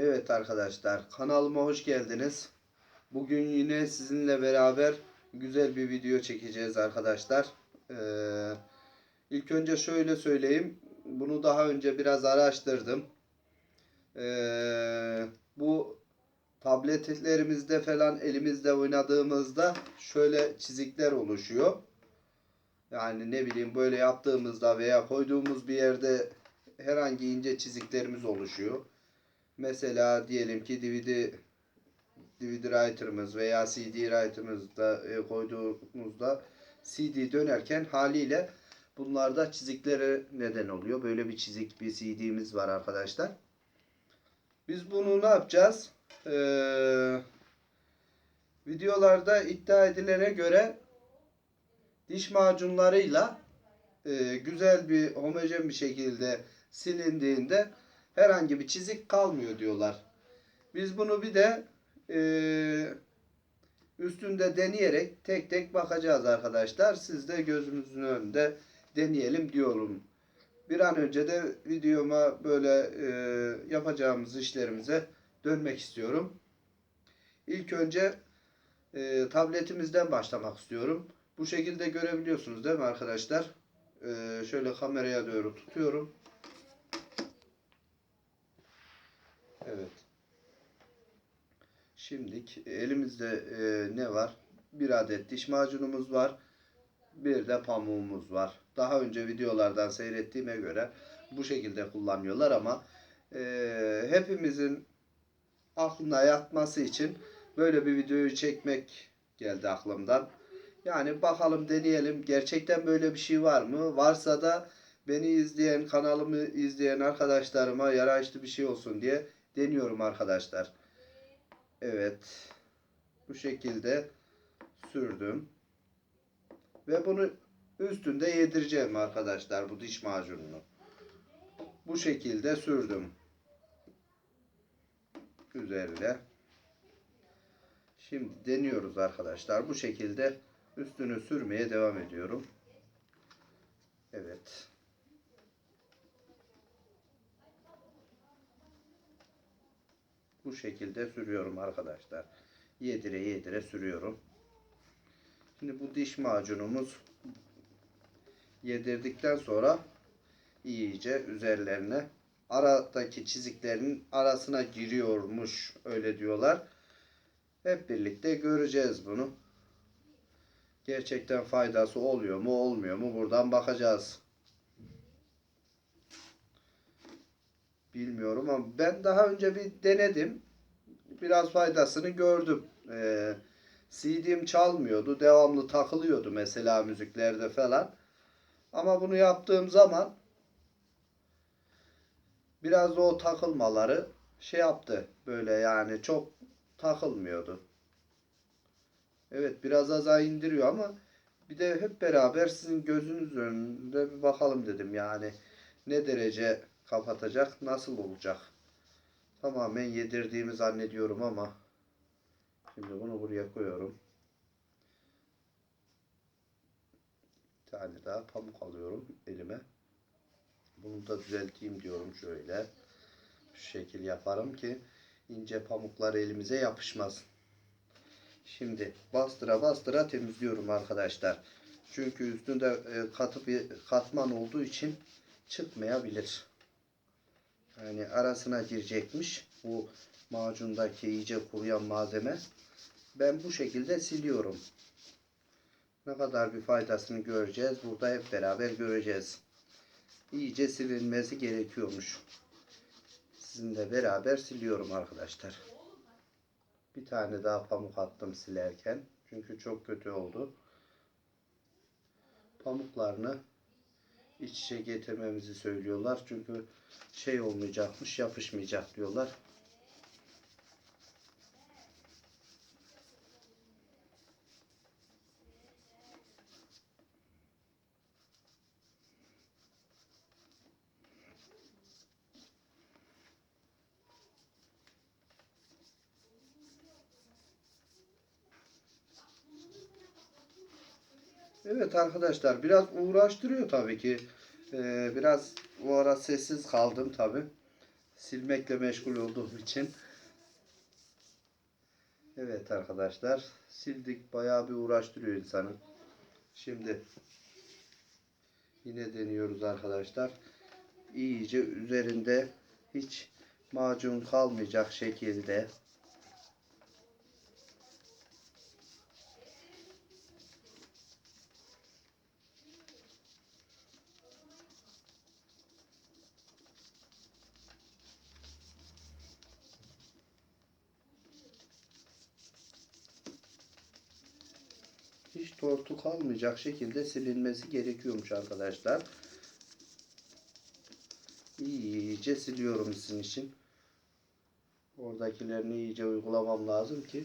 Evet arkadaşlar kanalıma hoş geldiniz. Bugün yine sizinle beraber güzel bir video çekeceğiz arkadaşlar. Ee, ilk önce şöyle söyleyeyim. Bunu daha önce biraz araştırdım. Ee, bu tabletlerimizde falan elimizde oynadığımızda şöyle çizikler oluşuyor. Yani ne bileyim böyle yaptığımızda veya koyduğumuz bir yerde herhangi ince çiziklerimiz oluşuyor. Mesela diyelim ki DVD DVD writer'ımız veya CD writer'ımızda e, koyduğumuzda CD dönerken haliyle bunlarda çiziklere neden oluyor. Böyle bir çizik bir CD'miz var arkadaşlar. Biz bunu ne yapacağız? Ee, videolarda iddia edilene göre diş macunlarıyla e, güzel bir homojen bir şekilde silindiğinde herhangi bir çizik kalmıyor diyorlar. Biz bunu bir de e, üstünde deneyerek tek tek bakacağız arkadaşlar. Siz de gözünüzün önünde deneyelim diyorum. Bir an önce de videoma böyle e, yapacağımız işlerimize dönmek istiyorum. İlk önce e, tabletimizden başlamak istiyorum. Bu şekilde görebiliyorsunuz değil mi arkadaşlar? E, şöyle kameraya doğru tutuyorum. Evet. Şimdilik elimizde e, ne var? Bir adet diş macunumuz var. Bir de pamuğumuz var. Daha önce videolardan seyrettiğime göre bu şekilde kullanıyorlar ama e, hepimizin aklına yatması için böyle bir videoyu çekmek geldi aklımdan. Yani bakalım deneyelim. Gerçekten böyle bir şey var mı? Varsa da beni izleyen, kanalımı izleyen arkadaşlarıma yararlı bir şey olsun diye deniyorum arkadaşlar. Evet. Bu şekilde sürdüm. Ve bunu üstünde yedireceğim arkadaşlar bu diş macununu. Bu şekilde sürdüm. Üzerine. Şimdi deniyoruz arkadaşlar. Bu şekilde üstünü sürmeye devam ediyorum. Evet. Bu şekilde sürüyorum arkadaşlar. Yedire yedire sürüyorum. Şimdi bu diş macunumuz yedirdikten sonra iyice üzerlerine aradaki çiziklerin arasına giriyormuş öyle diyorlar. Hep birlikte göreceğiz bunu. Gerçekten faydası oluyor mu olmuyor mu buradan bakacağız. Bilmiyorum ama ben daha önce bir denedim. Biraz faydasını gördüm. Ee, CD'm çalmıyordu. Devamlı takılıyordu mesela müziklerde falan. Ama bunu yaptığım zaman biraz da o takılmaları şey yaptı. Böyle yani çok takılmıyordu. Evet biraz az indiriyor ama bir de hep beraber sizin gözünüz önünde bir bakalım dedim yani ne derece kapatacak nasıl olacak? Tamamen yedirdiğimi zannediyorum ama şimdi bunu buraya koyuyorum. Bir tane daha pamuk alıyorum elime. Bunu da düzelteyim diyorum şöyle. Şu şekil yaparım ki ince pamuklar elimize yapışmasın Şimdi bastıra bastıra temizliyorum arkadaşlar. Çünkü üstünde e, katı bir katman olduğu için çıkmayabilir. Yani arasına girecekmiş bu macundaki iyice kuruyan malzeme. Ben bu şekilde siliyorum. Ne kadar bir faydasını göreceğiz. Burada hep beraber göreceğiz. İyice silinmesi gerekiyormuş. Sizinle beraber siliyorum arkadaşlar. Bir tane daha pamuk attım silerken. Çünkü çok kötü oldu. Pamuklarını iç içe getirmemizi söylüyorlar. Çünkü şey olmayacakmış, yapışmayacak diyorlar. Evet arkadaşlar biraz uğraştırıyor tabii ki. Ee, biraz o ara sessiz kaldım tabii. silmekle meşgul olduğum için. Evet arkadaşlar sildik bayağı bir uğraştırıyor insanı. Şimdi yine deniyoruz arkadaşlar. İyice üzerinde hiç macun kalmayacak şekilde hiç tortu kalmayacak şekilde silinmesi gerekiyormuş arkadaşlar. İyice siliyorum sizin için. Oradakilerini iyice uygulamam lazım ki.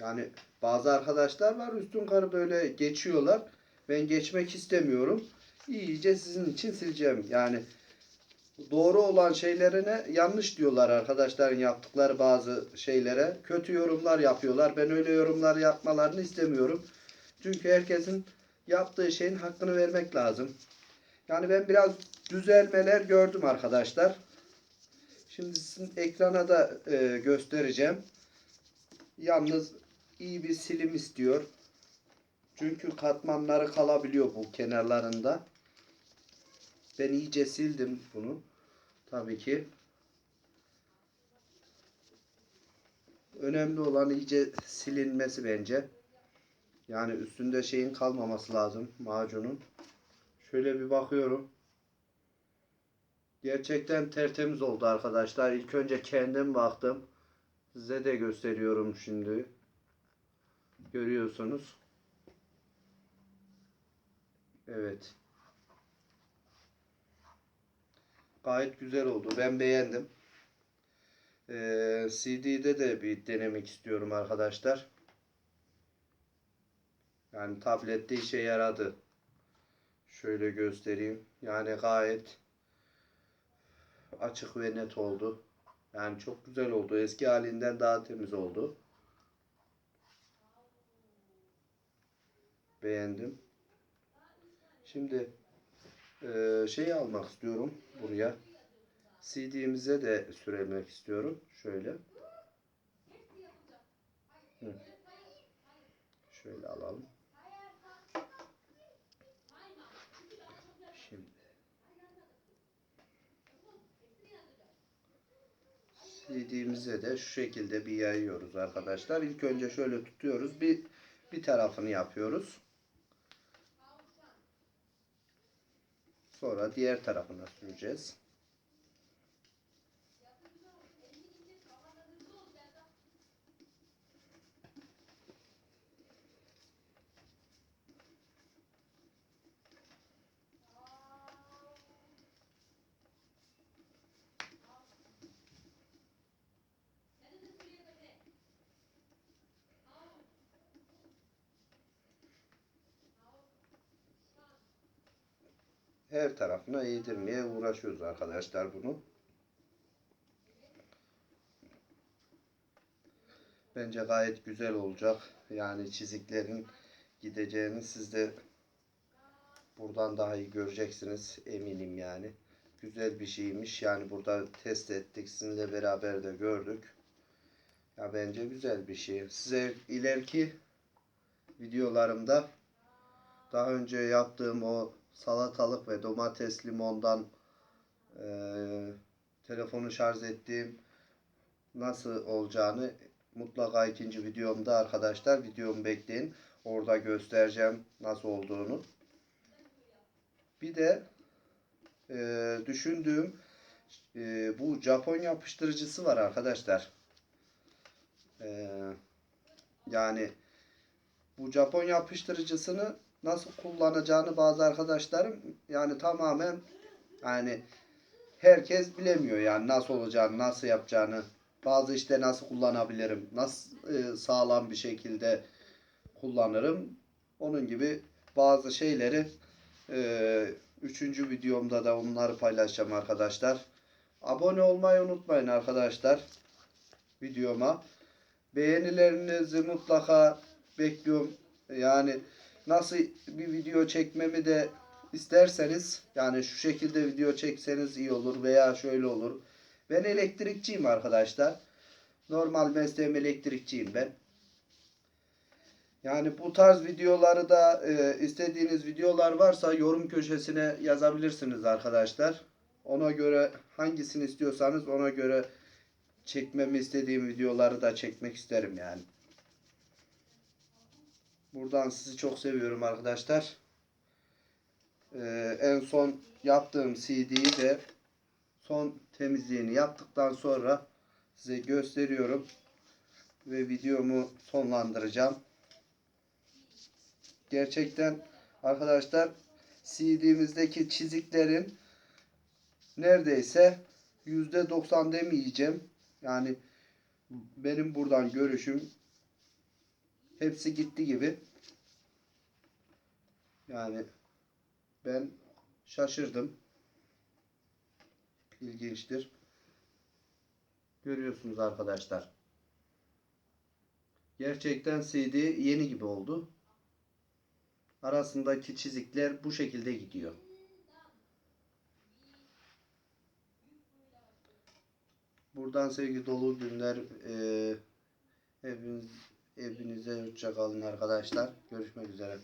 Yani bazı arkadaşlar var üstün karı böyle geçiyorlar. Ben geçmek istemiyorum. İyice sizin için sileceğim. Yani doğru olan şeylerine yanlış diyorlar arkadaşların yaptıkları bazı şeylere. Kötü yorumlar yapıyorlar. Ben öyle yorumlar yapmalarını istemiyorum. Çünkü herkesin yaptığı şeyin hakkını vermek lazım. Yani ben biraz düzelmeler gördüm arkadaşlar. Şimdi sizin ekrana da e, göstereceğim. Yalnız iyi bir silim istiyor. Çünkü katmanları kalabiliyor bu kenarlarında. Ben iyice sildim bunu. Tabii ki. Önemli olan iyice silinmesi bence. Yani üstünde şeyin kalmaması lazım macunun. Şöyle bir bakıyorum. Gerçekten tertemiz oldu arkadaşlar. İlk önce kendim baktım. Size de gösteriyorum şimdi. Görüyorsunuz. Evet. Gayet güzel oldu. Ben beğendim. Ee, CD'de de bir denemek istiyorum arkadaşlar. Yani tablette işe yaradı. Şöyle göstereyim. Yani gayet açık ve net oldu. Yani çok güzel oldu. Eski halinden daha temiz oldu. Beğendim. Şimdi eee şey almak istiyorum buraya. CD'mize de süremek istiyorum. Şöyle. Hı. Şöyle alalım. CD'mize de şu şekilde bir yayıyoruz arkadaşlar. İlk önce şöyle tutuyoruz. Bir bir tarafını yapıyoruz. Sonra diğer tarafına süreceğiz. Her tarafına yedirmeye uğraşıyoruz arkadaşlar bunu. Bence gayet güzel olacak. Yani çiziklerin gideceğini siz de buradan daha iyi göreceksiniz eminim yani. Güzel bir şeymiş. Yani burada test ettik. Sizinle beraber de gördük. Ya bence güzel bir şey. Size ileriki videolarımda daha önce yaptığım o salatalık ve domates limondan e, telefonu şarj ettiğim nasıl olacağını mutlaka ikinci videomda arkadaşlar videomu bekleyin. Orada göstereceğim nasıl olduğunu. Bir de e, düşündüğüm e, bu Japon yapıştırıcısı var arkadaşlar. E, yani bu Japon yapıştırıcısını nasıl kullanacağını bazı arkadaşlarım yani tamamen yani herkes bilemiyor yani nasıl olacağını, nasıl yapacağını. Bazı işte nasıl kullanabilirim, nasıl e, sağlam bir şekilde kullanırım. Onun gibi bazı şeyleri e, üçüncü videomda da onları paylaşacağım arkadaşlar. Abone olmayı unutmayın arkadaşlar videoma. Beğenilerinizi mutlaka bekliyorum. Yani nasıl bir video çekmemi de isterseniz yani şu şekilde video çekseniz iyi olur veya şöyle olur Ben elektrikçiyim arkadaşlar. Normal mesleğim elektrikçiyim ben. Yani bu tarz videoları da e, istediğiniz videolar varsa yorum köşesine yazabilirsiniz arkadaşlar. Ona göre hangisini istiyorsanız ona göre çekmemi istediğim videoları da çekmek isterim yani. Buradan sizi çok seviyorum arkadaşlar. Ee, en son yaptığım CD'yi de son temizliğini yaptıktan sonra size gösteriyorum ve videomu sonlandıracağım. Gerçekten arkadaşlar CD'mizdeki çiziklerin neredeyse %90 demeyeceğim. Yani benim buradan görüşüm hepsi gitti gibi. Yani ben şaşırdım. İlginçtir. Görüyorsunuz arkadaşlar. Gerçekten CD yeni gibi oldu. Arasındaki çizikler bu şekilde gidiyor. Buradan sevgi dolu günler. Eee hepiniz, hepinize hoşça kalın arkadaşlar. Görüşmek üzere.